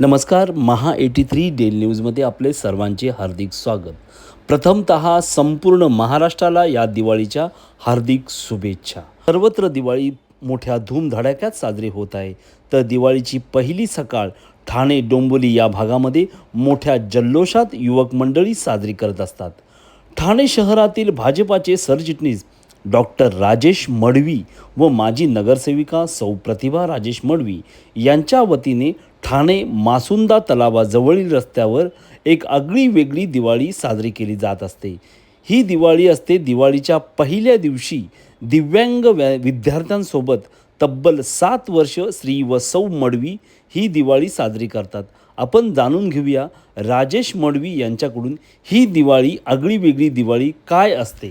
नमस्कार महा eighty three del न्यूजमध्ये आपले सर्वांचे हार्दिक स्वागत. प्रथमत संपूर्ण महाराष्ट्राला या दिवाळीच्या हार्दिक शुभेच्छा. सर्वत्र दिवाळी मोठ्या धूमधडाक्यात साजरी होत आहे. तर दिवाळीची पहिली सकाळ ठाणे डोंबिवली या भागामध्ये मोठ्या जल्लोषात युवक मंडळी साजरी करत असतात. ठाणे शहरातील भाजपाचे सरचिटणीस डॉक्टर राजेश मडवी व माजी नगरसेविका सौ प्रतिभा राजेश मडवी यांच्या वतीने ठाणे मासुंदा तलावाजवळील रस्त्यावर एक आगळी वेगळी दिवाळी साजरी केली जात असते. ही दिवाळी असते दिवाळीच्या पहिल्या दिवशी दिव्यांग व्या विद्यार्थ्यांसोबत तब्बल सात वर्ष श्री व सौ मडवी ही दिवाळी साजरी करतात. आपण जाणून घेऊया राजेश मडवी यांच्याकडून ही दिवाळी आगळी वेगळी दिवाळी काय असते?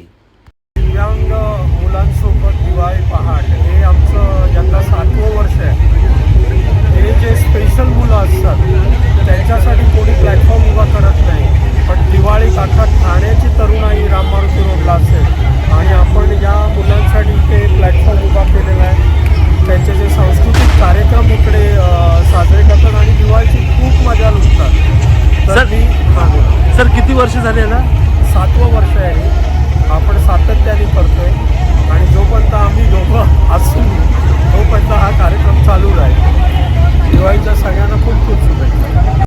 दिव्यांग मुलांसोबत दिवाळी पहाट हे आमचं यंदा सातवं वर्ष आहे हे जे स्पेशल मुलं असतात त्यांच्यासाठी कोणी प्लॅटफॉर्म उभा करत नाही. पण दिवाळीत अख्खा ठाण्याची तरुणाई राम मारुती रोडला असेल आणि आपण या मुलांसाठी इथे प्लॅटफॉर्म उभा केलेला आहे. त्यांचे जे सांस्कृतिक कार्यक्रम इकडे साजरे करतात आणि दिवाळीची खूप मजा लुटतात. तर सर- मी सर किती वर्ष झाले ना